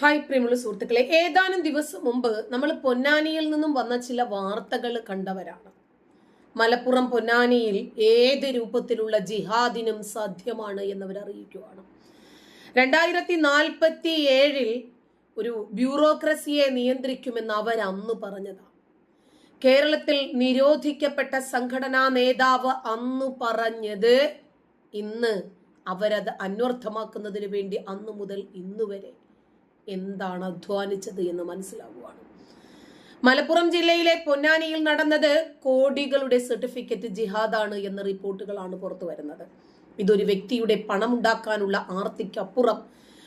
Hi പ്രിയമുള്ള സുഹൃത്തുക്കളെ ഏതാനും ദിവസം മുമ്പ് നമ്മൾ പൊന്നാനിയിൽ നിന്നും വന്ന ചില വാർത്തകൾ കണ്ടവരാണ്. മലപ്പുറം പൊന്നാനിയിൽ ഏത് രൂപത്തിലുള്ള ജിഹാദിനും സാധ്യമാണ് എന്നവർ അറിയിക്കുകയാണ്. രണ്ടായിരത്തി നാൽപ്പത്തി ഏഴിൽ ഒരു ബ്യൂറോക്രസിയെ നിയന്ത്രിക്കുമെന്ന് അവർ അന്ന് പറഞ്ഞതാണ് കേരളത്തിൽ നിരോധിക്കപ്പെട്ട സംഘടനാ നേതാവ് അന്ന് പറഞ്ഞത് ഇന്ന് അവരത് അന്വർത്ഥമാക്കുന്നതിന് വേണ്ടി അന്നു മുതൽ ഇന്നുവരെ വരെ എന്താണ് അധ്വാനിച്ചത് എന്ന് മനസ്സിലാവുകയാണ് മലപ്പുറം ജില്ലയിലെ പൊന്നാനിയിൽ നടന്നത് കോടികളുടെ സർട്ടിഫിക്കറ്റ് ജിഹാദാണ് എന്ന റിപ്പോർട്ടുകളാണ് പുറത്തു വരുന്നത്. ഇതൊരു വ്യക്തിയുടെ പണമുണ്ടാക്കാനുള്ള ആർത്തിക്കപ്പുറം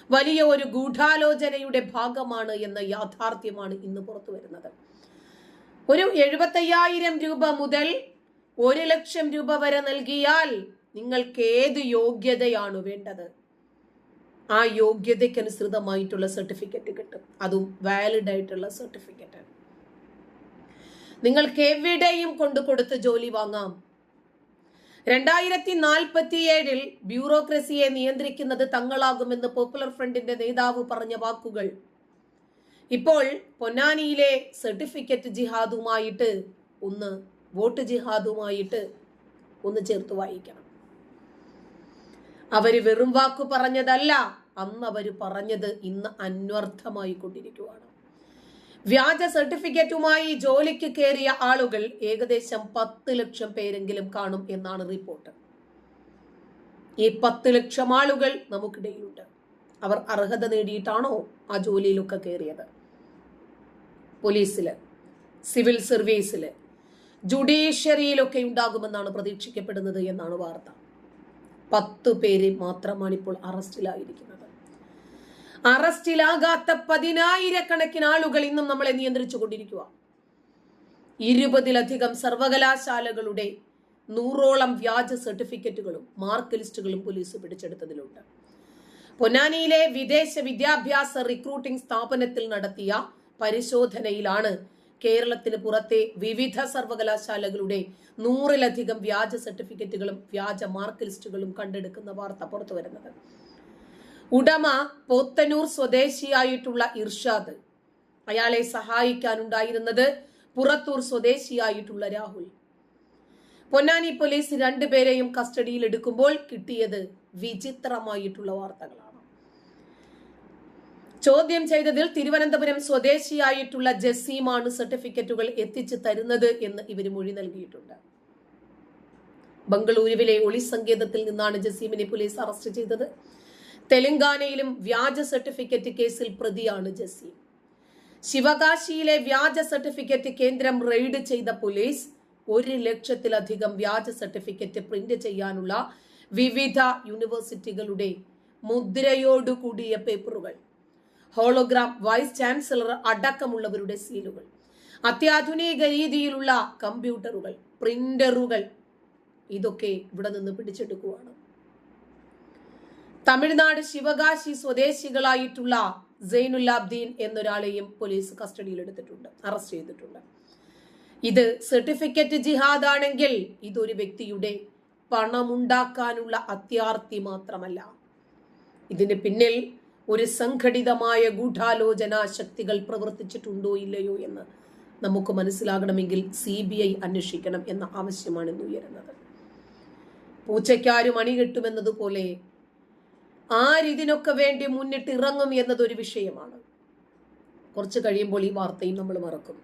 വലിയ ഒരു ഗൂഢാലോചനയുടെ ഭാഗമാണ് എന്ന യാഥാർത്ഥ്യമാണ് ഇന്ന് പുറത്തു വരുന്നത്. ഒരു എഴുപത്തയ്യായിരം രൂപ മുതൽ ഒരു ലക്ഷം രൂപ വരെ നൽകിയാൽ നിങ്ങൾക്ക് ഏത് യോഗ്യതയാണ് വേണ്ടത്? ആ യോഗ്യതയ്ക്കനുസൃതമായിട്ടുള്ള സർട്ടിഫിക്കറ്റ് കിട്ടും. അതും വാലിഡ് ആയിട്ടുള്ള സർട്ടിഫിക്കറ്റ് നിങ്ങൾക്ക് എവിടെയും കൊണ്ടു കൊടുത്ത് ജോലി വാങ്ങാം. രണ്ടായിരത്തി നാൽപ്പത്തിയേഴിൽ ബ്യൂറോക്രസിയെ നിയന്ത്രിക്കുന്നത് തങ്ങളാകുമെന്ന് പോപ്പുലർ ഫ്രണ്ടിന്റെ നേതാവ് പറഞ്ഞ വാക്കുകൾ. ഇപ്പോൾ പൊന്നാനിയിലെ സർട്ടിഫിക്കറ്റ് ജിഹാദുമായിട്ട് ഒന്ന് വോട്ട് ജിഹാദുമായിട്ട് ഒന്ന് ചേർത്ത് വായിക്കണം. അവർ വെറും വാക്ക് പറഞ്ഞതല്ല. അന്ന് അവർ പറഞ്ഞത് ഇന്ന് അന്വർത്ഥമായി കൊണ്ടിരിക്കുകയാണ് വ്യാജ സർട്ടിഫിക്കറ്റുമായി ജോലിക്ക് കയറിയ ആളുകൾ ഏകദേശം പത്ത് ലക്ഷം പേരെങ്കിലും കാണും എന്നാണ് റിപ്പോർട്ട്. ഈ പത്ത് ലക്ഷം ആളുകൾ നമുക്കിടയിലുണ്ട്. അവർ അർഹത നേടിയിട്ടാണോ ആ ജോലിയിലൊക്കെ കയറിയത് പോലീസിൽ സിവിൽ സർവീസിൽ ജുഡീഷ്യറിയിലൊക്കെ ഉണ്ടാകുമെന്നാണ് പ്രതീക്ഷിക്കപ്പെടുന്നത് എന്നാണ് വാർത്ത. പത്ത് പേരെ മാത്രമാണ് ഇപ്പോൾ അറസ്റ്റിലായിരിക്കുന്നത്. അറസ്റ്റിലാകാത്ത പതിനായിരക്കണക്കിന് ആളുകൾ ഇന്നും നമ്മളെ നിയന്ത്രിച്ചു കൊണ്ടിരിക്കുക ഇരുപതിലധികം സർവകലാശാലകളുടെ നൂറോളം വ്യാജ സർട്ടിഫിക്കറ്റുകളും മാർക്ക് ലിസ്റ്റുകളും പോലീസ് പിടിച്ചെടുത്തതിലുണ്ട്. പൊന്നാനിയിലെ വിദേശ വിദ്യാഭ്യാസ റിക്രൂട്ടിംഗ് സ്ഥാപനത്തിൽ നടത്തിയ പരിശോധനയിലാണ് കേരളത്തിന് പുറത്തെ വിവിധ സർവകലാശാലകളുടെ നൂറിലധികം വ്യാജ സർട്ടിഫിക്കറ്റുകളും വ്യാജ മാർക്ക് ലിസ്റ്റുകളും കണ്ടെടുക്കുന്ന വാർത്ത പുറത്തു വരുന്നത്. ഉടമ പോത്തനൂർ സ്വദേശിയായിട്ടുള്ള ഇർഷാദ്. അയാളെ സഹായിക്കാനുണ്ടായിരുന്നത് പുറത്തൂർ സ്വദേശിയായിട്ടുള്ള രാഹുൽ. പൊന്നാനി പോലീസ് രണ്ടുപേരെയും കസ്റ്റഡിയിൽ എടുക്കുമ്പോൾ കിട്ടിയത് വിചിത്രമായിട്ടുള്ള വാർത്തകളാണ്. ചോദ്യം ചെയ്തതിൽ തിരുവനന്തപുരം സ്വദേശിയായിട്ടുള്ള ജസീമാണ് സർട്ടിഫിക്കറ്റുകൾ എത്തിച്ചു തരുന്നത് എന്ന് ഇവർ മൊഴി നൽകിയിട്ടുണ്ട്. ബംഗളൂരുവിലെ ഒളി സങ്കേതത്തിൽ നിന്നാണ് ജസീമിനെ പോലീസ് അറസ്റ്റ് ചെയ്തത്. തെലങ്കാനയിലും വ്യാജ സർട്ടിഫിക്കറ്റ് കേസിൽ പ്രതിയാണ് ജസീം. ശിവകാശിയിലെ വ്യാജ സർട്ടിഫിക്കറ്റ് കേന്ദ്രം റെയ്ഡ് ചെയ്ത പോലീസ് ഒരു ലക്ഷത്തിലധികം വ്യാജ സർട്ടിഫിക്കറ്റ് പ്രിന്റ് ചെയ്യാനുള്ള വിവിധ യൂണിവേഴ്സിറ്റികളുടെ മുദ്രയോടുകൂടിയ പേപ്പറുകൾ. ഹോളോഗ്രാം വൈസ് ചാൻസലർ അടക്കമുള്ളവരുടെ സീലുകൾ. അത്യാധുനിക രീതിയിലുള്ള കമ്പ്യൂട്ടറുകൾ പ്രിന്ററുകൾ ഇതൊക്കെ ഇവിടെ നിന്ന് പിടിച്ചെടുക്കുകയാണ് തമിഴ്നാട് ശിവകാശി സ്വദേശികളായിട്ടുള്ള സൈനുല്ലാബ്ദീൻ എന്നൊരാളെയും പോലീസ് കസ്റ്റഡിയിൽ എടുത്തിട്ടുണ്ട് അറസ്റ്റ് ചെയ്തിട്ടുണ്ട്. ഇത് സർട്ടിഫിക്കറ്റ് ജിഹാദ് ആണെങ്കിൽ ഇതൊരു വ്യക്തിയുടെ പണമുണ്ടാക്കാനുള്ള അത്യാർത്തി മാത്രമല്ല. ഇതിന് പിന്നിൽ ഒരു സംഘടിതമായ ഗൂഢാലോചന ശക്തികൾ പ്രവർത്തിച്ചിട്ടുണ്ടോ ഇല്ലയോ എന്ന് നമുക്ക് മനസ്സിലാകണമെങ്കിൽ സി ബി ഐ അന്വേഷിക്കണം എന്ന ആവശ്യമാണ് ഇന്ന് ഉയരുന്നത്. പൂച്ചയ്ക്കാരും അണികെട്ടുമെന്നതുപോലെ ആരിതിനൊക്കെ വേണ്ടി മുന്നിട്ട് ഇറങ്ങും എന്നതൊരു വിഷയമാണ്. കുറച്ച് കഴിയുമ്പോൾ ഈ വാർത്തയും നമ്മൾ മറക്കും.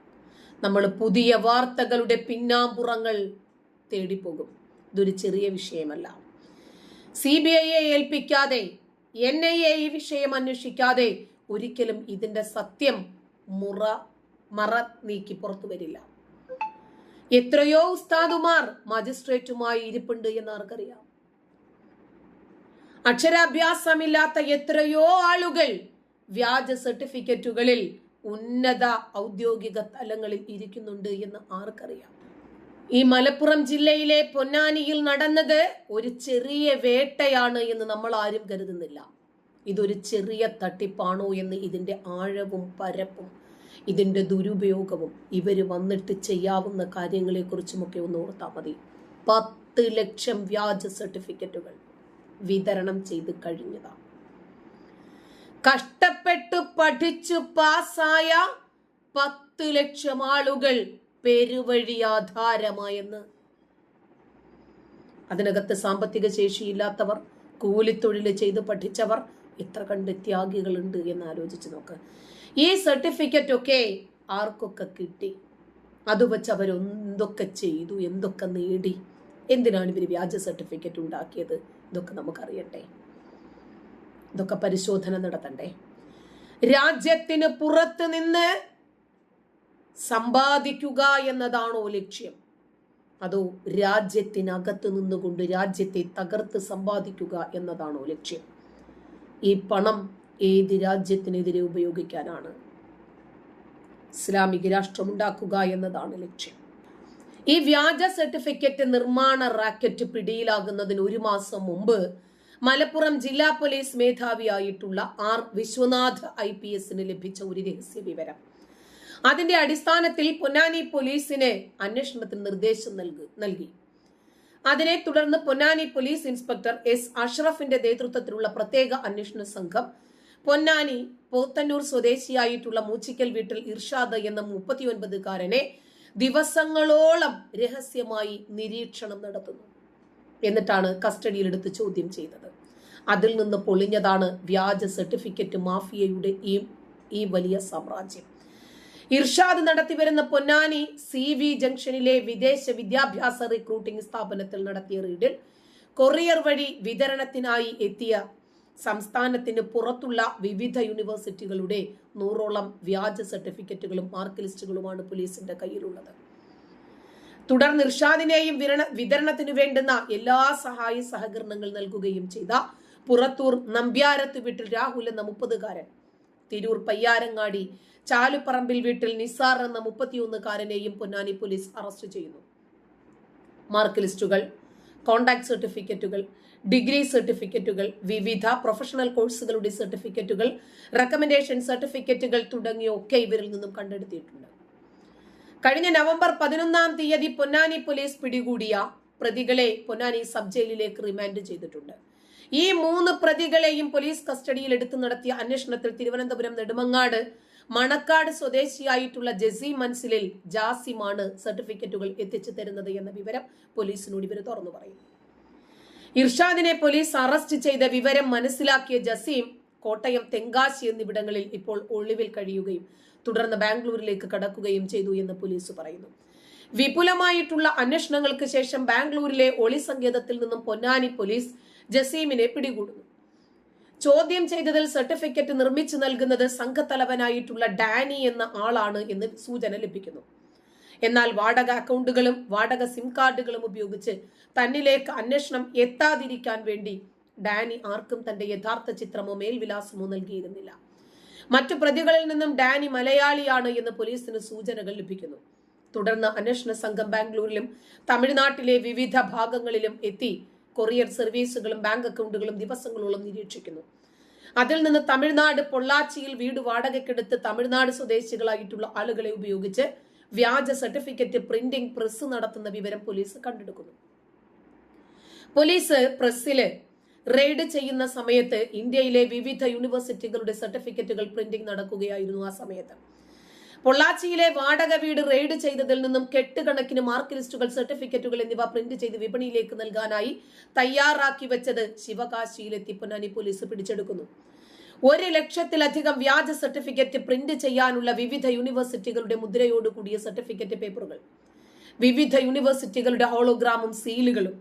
നമ്മൾ പുതിയ വാർത്തകളുടെ പിന്നാമ്പുറങ്ങൾ തേടിപ്പോകും. ഇതൊരു ചെറിയ വിഷയമല്ല. സി ബി ഐയെ ഏൽപ്പിക്കാതെ എൻ ഐ എ ഈ വിഷയം അന്വേഷിക്കാതെ ഒരിക്കലും ഇതിന്റെ സത്യം മുറ മറ നീക്കി പുറത്തു വരില്ല. എത്രയോ ഉസ്താദുമാർ മജിസ്ട്രേറ്റുമായി ഇരിപ്പുണ്ട് എന്ന് ആർക്കറിയാം. അക്ഷരാഭ്യാസമില്ലാത്ത എത്രയോ ആളുകൾ വ്യാജ സർട്ടിഫിക്കറ്റുകളിൽ ഉന്നത ഔദ്യോഗിക തലങ്ങളിൽ ഇരിക്കുന്നുണ്ട് എന്ന് ആർക്കറിയാം. ഈ മലപ്പുറം ജില്ലയിലെ പൊന്നാനിയിൽ നടന്നത് ഒരു ചെറിയ വേട്ടയാണ് എന്ന് നമ്മൾ ആരും കരുതുന്നില്ല. ഇതൊരു ചെറിയ തട്ടിപ്പാണോ എന്ന് ഇതിന്റെ ആഴവും പരപ്പും ഇതിന്റെ ദുരുപയോഗവും ഇവർ വന്നിട്ട് ചെയ്യാവുന്ന കാര്യങ്ങളെക്കുറിച്ചുമൊക്കെ ഒന്ന് ഓർത്താൽ മതി. പത്ത് ലക്ഷം വ്യാജ സർട്ടിഫിക്കറ്റുകൾ വിതരണം ചെയ്ത് കഴിഞ്ഞതാണ് കഷ്ടപ്പെട്ട് പഠിച്ചു പാസ്സായ പത്ത് ലക്ഷം ആളുകൾ പെരുവഴി ആധാരമായെന്ന്. അതിനകത്ത് സാമ്പത്തിക ശേഷിയില്ലാത്തവർ കൂലിത്തൊഴിൽ ചെയ്ത് പഠിച്ചവർ എത്ര കണ്ട് ത്യാഗികളുണ്ട് എന്ന് ആലോചിച്ച് നോക്ക്. ഈ സർട്ടിഫിക്കറ്റ് ഒക്കെ ആർക്കൊക്കെ കിട്ടി? അത് വെച്ച് അവരെന്തൊക്കെ ചെയ്തു? എന്തൊക്കെ നേടി? എന്തിനാണ് ഇവർ വ്യാജ സർട്ടിഫിക്കറ്റ് ഉണ്ടാക്കിയത്? ഇതൊക്കെ നമുക്കറിയട്ടെ ഇതൊക്കെ പരിശോധന നടത്തണ്ടേ. രാജ്യത്തിന് പുറത്ത് നിന്ന് സമ്പാദിക്കുക എന്നതാണോ ലക്ഷ്യം. അതോ രാജ്യത്തിനകത്ത് നിന്നുകൊണ്ട് രാജ്യത്തെ തകർത്ത് സമ്പാദിക്കുക എന്നതാണോ ലക്ഷ്യം. ഈ പണം ഏത് രാജ്യത്തിനെതിരെ ഉപയോഗിക്കാനാണ്? ഇസ്ലാമിക രാഷ്ട്രമുണ്ടാക്കുക എന്നതാണ് ലക്ഷ്യം. ഈ വ്യാജ സർട്ടിഫിക്കറ്റ് നിർമ്മാണ റാക്കറ്റ് പിടിയിലാകുന്നതിന് ഒരു മാസം മുമ്പ് മലപ്പുറം ജില്ലാ പോലീസ് മേധാവിയായിട്ടുള്ള ആർ വിശ്വനാഥ് ഐ ലഭിച്ച ഒരു രഹസ്യ വിവരം അതിന്റെ അടിസ്ഥാനത്തിൽ പൊന്നാനി പോലീസിന് അന്വേഷണത്തിന് നിർദ്ദേശം നൽകി അതിനെ തുടർന്ന് പൊന്നാനി പോലീസ് ഇൻസ്പെക്ടർ എസ് അഷ്റഫിന്റെ നേതൃത്വത്തിലുള്ള പ്രത്യേക അന്വേഷണ സംഘം പൊന്നാനി പോത്തന്നൂർ സ്വദേശിയായിട്ടുള്ള മൂച്ചിക്കൽ വീട്ടിൽ ഇർഷാദ് എന്ന മുപ്പത്തിയൊൻപതുകാരനെ ദിവസങ്ങളോളം രഹസ്യമായി നിരീക്ഷണം നടത്തുന്നു. എന്നിട്ടാണ് കസ്റ്റഡിയിലെടുത്ത് ചോദ്യം ചെയ്തത്. അതിൽ നിന്ന് പൊളിഞ്ഞതാണ് വ്യാജ സർട്ടിഫിക്കറ്റ് മാഫിയയുടെ ഈ ഈ വലിയ സാമ്രാജ്യം. ഇർഷാദ് നടത്തിവരുന്ന പൊന്നാനി സി വി ജംഗ്ഷനിലെ വിദേശ വിദ്യാഭ്യാസ റിക്രൂട്ടിംഗ് സ്ഥാപനത്തിൽ നടത്തിയ റെയ്ഡിൽ കൊറിയർ വഴി വിതരണത്തിനായി എത്തിയ സംസ്ഥാനത്തിന് പുറത്തുള്ള വിവിധ യൂണിവേഴ്സിറ്റികളുടെ നൂറോളം വ്യാജ സർട്ടിഫിക്കറ്റുകളും മാർക്ക് ലിസ്റ്റുകളുമാണ് പോലീസിന്റെ കയ്യിലുള്ളത്. തുടർന്ന് ഇർഷാദിനെയും വിതരണത്തിനു വേണ്ടുന്ന എല്ലാ സഹായ സഹകരണങ്ങൾ നൽകുകയും ചെയ്ത പുറത്തൂർ നമ്പ്യാരത്ത് വീട്ടിൽ രാഹുൽ എന്ന മുപ്പതുകാരൻ തിരൂർ പയ്യാരങ്ങാടി ചാലുപ്പറമ്പിൽ വീട്ടിൽ നിസാർ എന്ന മുപ്പത്തിയൊന്നുകാരനെയും പൊന്നാനി പോലീസ് അറസ്റ്റ് ചെയ്യുന്നു. മാർക്ക് ലിസ്റ്റുകൾ കോണ്ടാക്ട് സർട്ടിഫിക്കറ്റുകൾ ഡിഗ്രി സർട്ടിഫിക്കറ്റുകൾ വിവിധ പ്രൊഫഷണൽ കോഴ്സുകളുടെ സർട്ടിഫിക്കറ്റുകൾ റെക്കമെൻഡേഷൻ സർട്ടിഫിക്കറ്റുകൾ തുടങ്ങിയൊക്കെ ഇവരിൽ നിന്നും കണ്ടെടുത്തിയിട്ടുണ്ട് കഴിഞ്ഞ നവംബർ പതിനൊന്നാം തീയതി പൊന്നാനി പോലീസ് പിടികൂടിയ പ്രതികളെ പൊന്നാനി സബ് ജയിലിലേക്ക് റിമാൻഡ് ചെയ്തിട്ടുണ്ട്. ഈ മൂന്ന് പ്രതികളെയും പോലീസ് കസ്റ്റഡിയിൽ എടുത്തു നടത്തിയ അന്വേഷണത്തിൽ തിരുവനന്തപുരം നെടുമങ്ങാട് മണക്കാട് സ്വദേശിയായിട്ടുള്ള ജസി മൻസിലിൽ ജാസിമാണ് സർട്ടിഫിക്കറ്റുകൾ എത്തിച്ചു തരുന്നത് എന്ന വിവരം പോലീസിനോട് ഇവർ തുറന്നു പറയുന്നു. ഇർഷാദിനെ പോലീസ് അറസ്റ്റ് ചെയ്ത വിവരം മനസ്സിലാക്കിയ ജസീം കോട്ടയം തെങ്കാശി എന്നിവിടങ്ങളിൽ ഇപ്പോൾ ഒളിവിൽ കഴിയുകയും തുടർന്ന് ബാംഗ്ലൂരിലേക്ക് കടക്കുകയും ചെയ്തു എന്ന് പോലീസ് പറയുന്നു. വിപുലമായിട്ടുള്ള അന്വേഷണങ്ങൾക്ക് ശേഷം ബാംഗ്ലൂരിലെ ഒളി സങ്കേതത്തിൽ നിന്നും പൊന്നാനി പോലീസ് ജസീമിനെ പിടികൂടുന്നു. ചോദ്യം ചെയ്തതിൽ സർട്ടിഫിക്കറ്റ് നിർമ്മിച്ചു നൽകുന്നത് സംഘത്തലവനായിട്ടുള്ള ഡാനി എന്ന ആളാണ് എന്ന് സൂചന ലഭിക്കുന്നു. എന്നാൽ വാടക അക്കൗണ്ടുകളും വാടക സിം കാർഡുകളും ഉപയോഗിച്ച് തന്നിലേക്ക് അന്വേഷണം എത്താതിരിക്കാൻ വേണ്ടി ഡാനി ആർക്കും തന്റെ യഥാർത്ഥ ചിത്രമോ മേൽവിലാസമോ നൽകിയിരുന്നില്ല. മറ്റു പ്രതികളിൽ നിന്നും ഡാനി മലയാളിയാണ് എന്ന് പോലീസിന് സൂചനകൾ ലഭിക്കുന്നു. തുടർന്ന് അന്വേഷണ സംഘം ബാംഗ്ലൂരിലും തമിഴ്നാട്ടിലെ വിവിധ ഭാഗങ്ങളിലും എത്തി കൊറിയർ സർവീസുകളും ബാങ്ക് അക്കൗണ്ടുകളും ദിവസങ്ങളോളം നിരീക്ഷിക്കുന്നു. അതിൽ നിന്ന് തമിഴ്നാട് പൊള്ളാച്ചിയിൽ വീട് വാടകയ്ക്കെടുത്ത് തമിഴ്നാട് സ്വദേശികളായിട്ടുള്ള ആളുകളെ ഉപയോഗിച്ച് വ്യാജ സർട്ടിഫിക്കറ്റ് പ്രിന്റിംഗ് പ്രസ് നടത്തുന്ന വിവരം പോലീസ് കണ്ടെടുക്കുന്നു. പോലീസ് പ്രസ്സിൽ റെയ്ഡ് ചെയ്യുന്ന സമയത്ത് ഇന്ത്യയിലെ വിവിധ യൂണിവേഴ്സിറ്റികളുടെ സർട്ടിഫിക്കറ്റുകൾ പ്രിന്റിംഗ് നടക്കുകയായിരുന്നു ആ സമയത്ത്. പൊള്ളാച്ചിയിലെ വാടക വീട് റെയ്ഡ് ചെയ്തതിൽ നിന്നും കെട്ടുകണക്കിന് മാർക്ക് ലിസ്റ്റുകൾ സർട്ടിഫിക്കറ്റുകൾ എന്നിവ പ്രിന്റ് ചെയ്ത് വിപണിയിലേക്ക് നൽകാനായി തയ്യാറാക്കി വെച്ചത് ശിവകാശിയിലെത്തി പൊന്നാനി പോലീസ് പിടിച്ചെടുക്കുന്നു. ഒരു ലക്ഷത്തിലധികം വ്യാജ സർട്ടിഫിക്കറ്റ് പ്രിന്റ് ചെയ്യാനുള്ള വിവിധ യൂണിവേഴ്സിറ്റികളുടെ മുദ്രയോട് കൂടിയ സർട്ടിഫിക്കറ്റ് പേപ്പറുകൾ വിവിധ യൂണിവേഴ്സിറ്റികളുടെ ഹോളോഗ്രാമും സീലുകളും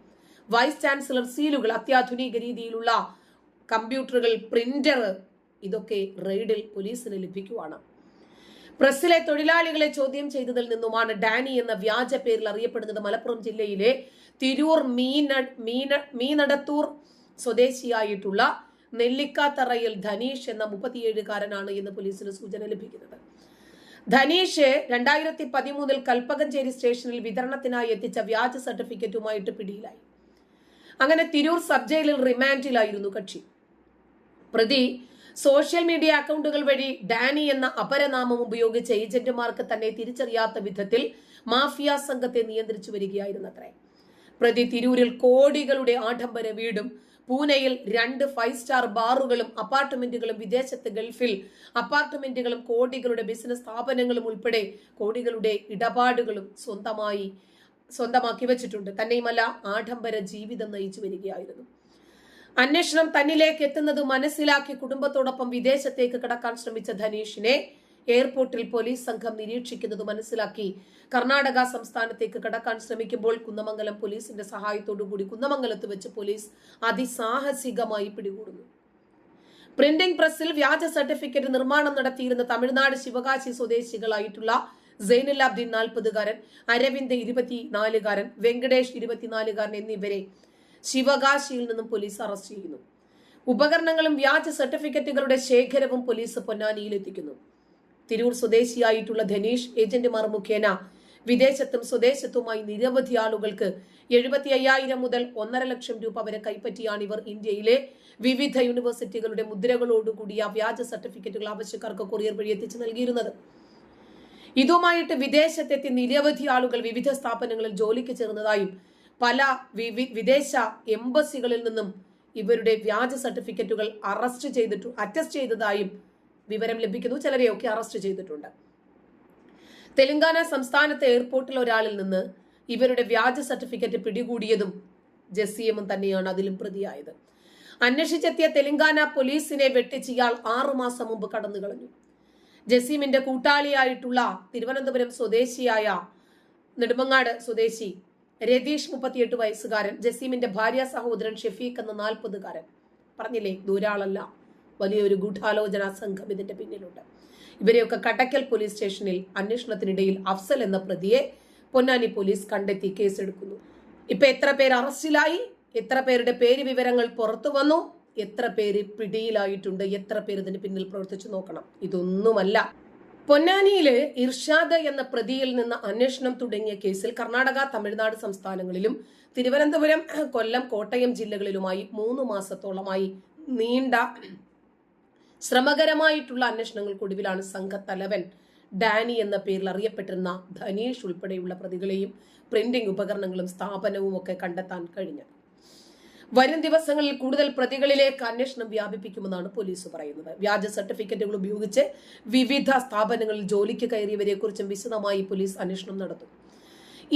വൈസ് ചാൻസലർ സീലുകൾ അത്യാധുനിക രീതിയിലുള്ള കമ്പ്യൂട്ടറുകൾ പ്രിന്റർ ഇതൊക്കെ റെയ്ഡിൽ പോലീസിന് ലഭിക്കുവാണ്. പ്രസ്സിലെ തൊഴിലാളികളെ ചോദ്യം ചെയ്തതിൽ നിന്നുമാണ് ഡാനി എന്ന വ്യാജ പേരിൽ അറിയപ്പെടുന്നത്. മലപ്പുറം ജില്ലയിലെ തിരൂർ മീന മീന മീനടത്തൂർ സ്വദേശിയായിട്ടുള്ള നെല്ലിക്കാത്തറയിൽ ധനീഷ് എന്ന മുപ്പത്തിയേഴുകാരനാണ് എന്ന് പോലീസിന് സൂചന ലഭിക്കുന്നത്. ധനീഷ് രണ്ടായിരത്തി പതിമൂന്നിൽ കൽപ്പകഞ്ചേരി സ്റ്റേഷനിൽ വിതരണത്തിനായി എത്തിച്ച വ്യാജ സർട്ടിഫിക്കറ്റുമായിട്ട് പിടിയിലായി. അങ്ങനെ തിരൂർ സബ് ജയിലിൽ റിമാൻഡിലായിരുന്നു കക്ഷി. പ്രതി സോഷ്യൽ മീഡിയ അക്കൗണ്ടുകൾ വഴി ഡാനി എന്ന അപരനാമം ഉപയോഗിച്ച് ഏജന്റുമാർക്ക് തന്നെ തിരിച്ചറിയാത്ത വിധത്തിൽ മാഫിയ സംഘത്തെ നിയന്ത്രിച്ചു വരികയായിരുന്നത്രേ. പ്രതി തിരൂരിൽ കോടികളുടെ ആഡംബര വീടും പൂനെയിൽ രണ്ട് ഫൈവ് സ്റ്റാർ ബാറുകളും അപ്പാർട്ട്മെന്റുകളും വിദേശത്ത് ഗൾഫിൽ അപ്പാർട്ട്മെന്റുകളും കോടികളുടെ ബിസിനസ് സ്ഥാപനങ്ങളും ഉൾപ്പെടെ കോടികളുടെ ഇടപാടുകളും സ്വന്തമായി സ്വന്തമാക്കി വെച്ചിട്ടുണ്ട്. തന്നെയുമല്ല ആഡംബര ജീവിതം നയിച്ചു വരികയായിരുന്നു. അന്വേഷണം തന്നിലേക്ക് എത്തുന്നത് മനസ്സിലാക്കി കുടുംബത്തോടൊപ്പം വിദേശത്തേക്ക് കടക്കാൻ ശ്രമിച്ച ധനീഷിനെ എയർപോർട്ടിൽ പോലീസ് സംഘം നിരീക്ഷിക്കുന്നത് മനസ്സിലാക്കി. കർണാടക സംസ്ഥാനത്തേക്ക് കടക്കാൻ ശ്രമിക്കുമ്പോൾ കുന്നമംഗലം പോലീസിന്റെ സഹായത്തോടുകൂടി കുന്നമംഗലത്ത് വെച്ച് പോലീസ് അതിസാഹസികമായി പിടികൂടുന്നു. പ്രിന്റിംഗ് പ്രസിൽ വ്യാജ സർട്ടിഫിക്കറ്റ് നിർമ്മാണം നടത്തിയിരുന്ന തമിഴ്നാട് ശിവകാശി സ്വദേശികളായിട്ടുള്ള സൈനുലാബ്ദീൻ നാൽപ്പതുകാരൻ അരവിന്ദ് ഇരുപത്തിനാലുകാരൻ വെങ്കടേഷ് ഇരുപത്തിനാലുകാരൻ എന്നിവരെ ശിവകാശിയിൽ നിന്നും പോലീസ് അറസ്റ്റ് ചെയ്യുന്നു. ഉപകരണങ്ങളും വ്യാജ സർട്ടിഫിക്കറ്റുകളുടെ ശേഖരവും പോലീസ് പൊന്നാനിയിൽ എത്തിക്കുന്നു. തിരൂർ സ്വദേശിയായിട്ടുള്ള ധനീഷ് ഏജന്റുമാർ മുഖേന വിദേശത്തും സ്വദേശത്തുമായി നിരവധി ആളുകൾക്ക് എഴുപത്തി അയ്യായിരം മുതൽ ഒന്നര ലക്ഷം രൂപ വരെ കൈപ്പറ്റിയാണ് ഇവർ ഇന്ത്യയിലെ വിവിധ യൂണിവേഴ്സിറ്റികളുടെ മുദ്രകളോടുകൂടിയ വ്യാജ സർട്ടിഫിക്കറ്റുകൾ ആവശ്യക്കാർക്ക് കൊറിയർ വഴി എത്തിച്ചു നൽകിയിരുന്നത്. ഇതുമായിട്ട് വിദേശത്തെത്തി നിരവധി ആളുകൾ വിവിധ സ്ഥാപനങ്ങളിൽ ജോലിക്ക് ചേർന്നതായും പല വിദേശ എംബസികളിൽ നിന്നും ഇവരുടെ വ്യാജ സർട്ടിഫിക്കറ്റുകൾ അറസ്റ്റ് ചെയ്തിട്ടു അറ്റസ്റ്റ് ചെയ്തതായും വിവരം ലഭിക്കുന്നു. ചിലരെയൊക്കെ അറസ്റ്റ് ചെയ്തിട്ടുണ്ട്. തെലങ്കാന സംസ്ഥാനത്തെ എയർപോർട്ടിൽ ഒരാളിൽ നിന്ന് ഇവരുടെ വ്യാജ സർട്ടിഫിക്കറ്റ് പിടികൂടിയതും ജസീമും തന്നെയാണ് അതിലും പ്രതിയായത്. അന്വേഷിച്ചെത്തിയ തെലങ്കാന പോലീസിനെ വെട്ടിച്ച് ഇയാൾ ആറുമാസം മുമ്പ് കടന്നു കളഞ്ഞു. ജസീമിന്റെ കൂട്ടാളിയായിട്ടുള്ള തിരുവനന്തപുരം സ്വദേശിയായ നെടുമങ്ങാട് സ്വദേശി രതീഷ് മുപ്പത്തിയെട്ട് വയസ്സുകാരൻ ജസീമിന്റെ ഭാര്യ സഹോദരൻ ഷെഫീഖ് എന്ന നാൽപ്പതുകാരൻ. പറഞ്ഞില്ലേ ദൂരാളല്ല. വലിയൊരു ഗൂഢാലോചന സംഘം ഇതിന്റെ പിന്നിലുണ്ട്. ഇവരെയൊക്കെ കട്ടക്കൽ പോലീസ് സ്റ്റേഷനിൽ അന്വേഷണത്തിനിടയിൽ അഫ്സൽ എന്ന പ്രതിയെ പൊന്നാനി പോലീസ് കണ്ടെത്തി കേസെടുക്കുന്നു. ഇപ്പൊ എത്ര പേർ അറസ്റ്റിലായി? എത്ര പേരുടെ പേര് വിവരങ്ങൾ പുറത്തു വന്നു? എത്ര പേര് പിടിയിലായിട്ടുണ്ട്? എത്ര പേര് ഇതിന് പിന്നിൽ പ്രവർത്തിച്ചു നോക്കണം? ഇതൊന്നുമല്ല. പൊന്നാനിയിൽ ഇർഷാദ് എന്ന പ്രതിയിൽ നിന്ന് അന്വേഷണം തുടങ്ങിയ കേസിൽ കർണാടക തമിഴ്നാട് സംസ്ഥാനങ്ങളിലും തിരുവനന്തപുരം കൊല്ലം കോട്ടയം ജില്ലകളിലുമായി മൂന്ന് മാസത്തോളമായി നീണ്ട ശ്രമകരമായിട്ടുള്ള അന്വേഷണങ്ങൾക്കൊടുവിലാണ് സംഘത്തലവൻ ഡാനി എന്ന പേരിൽ അറിയപ്പെട്ടിരുന്ന ധനീഷ് ഉൾപ്പെടെയുള്ള പ്രതികളെയും പ്രിന്റിംഗ് ഉപകരണങ്ങളും സ്ഥാപനവും ഒക്കെ കണ്ടെത്താൻ കഴിഞ്ഞത്. വരും ദിവസങ്ങളിൽ കൂടുതൽ പ്രതികളിലേക്ക് അന്വേഷണം വ്യാപിപ്പിക്കുമെന്നാണ് പോലീസ് പറയുന്നത്. വ്യാജ സർട്ടിഫിക്കറ്റുകൾ ഉപയോഗിച്ച് വിവിധ സ്ഥാപനങ്ങളിൽ ജോലിക്ക് കയറിയവരെക്കുറിച്ചും വിശദമായി പോലീസ് അന്വേഷണം നടത്തും.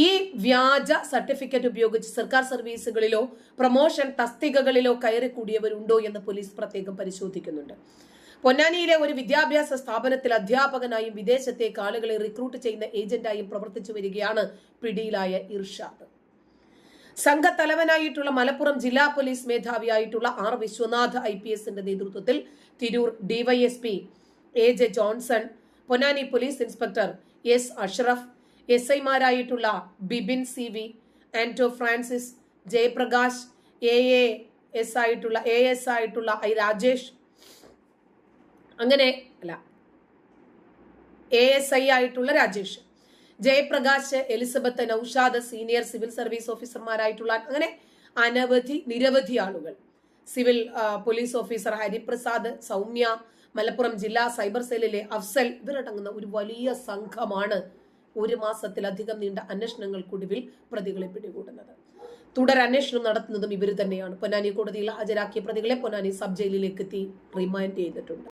ഈ വ്യാജ സർട്ടിഫിക്കറ്റ് ഉപയോഗിച്ച് സർക്കാർ സർവീസുകളിലോ പ്രൊമോഷൻ തസ്തികകളിലോ കയറി കൂടിയവരുണ്ടോ എന്ന് പോലീസ് പ്രത്യേകം പരിശോധിക്കുന്നുണ്ട്. പൊന്നാനിയിലെ ഒരു വിദ്യാഭ്യാസ സ്ഥാപനത്തിൽ അധ്യാപകനായും വിദേശത്തേക്ക് ആളുകളെ റിക്രൂട്ട് ചെയ്യുന്ന ഏജന്റായും പ്രവർത്തിച്ചു വരികയാണ് പിടിയിലായ ഇർഷാദ്. സംഘത്തലവനായിട്ടുള്ള മലപ്പുറം ജില്ലാ പോലീസ് മേധാവിയായിട്ടുള്ള ആർ വിശ്വനാഥ് ഐ പി എസിന്റെ നേതൃത്വത്തിൽ Tirur DYSP A J Johnson Ponnani police inspector S Ashraf S ഐമാരായിട്ടുള്ള Bibin C V Anto Francis Jayaprakash A A S ആയിട്ടുള്ള എ എസ് ആയിട്ടുള്ള ഐ രാജേഷ് അങ്ങനെ അല്ല എ എസ് ഐ ആയിട്ടുള്ള Rajesh. Jayaprakash Elizabeth Noushad senior civil service ഓഫീസർമാരായിട്ടുള്ള അങ്ങനെ അനവധി നിരവധി ആളുകൾ. Civil police officer Hariprasad Soumya Malappuram ജില്ലാ സൈബർ സെല്ലിലെ അഫ്സൽ ഇവരടങ്ങുന്ന ഒരു വലിയ സംഘമാണ് ഒരു മാസത്തിലധികം നീണ്ട അന്വേഷണങ്ങൾക്കൊടുവിൽ പ്രതികളെ പിടികൂടുന്നത്. തുടർ അന്വേഷണം നടത്തുന്നതും ഇവർ തന്നെയാണ്. പൊന്നാനി കോടതിയിൽ ഹാജരാക്കിയ പ്രതികളെ പൊന്നാനി സബ് ജയിലിലേക്ക് എത്തി റിമാൻഡ് ചെയ്തിട്ടുണ്ട്.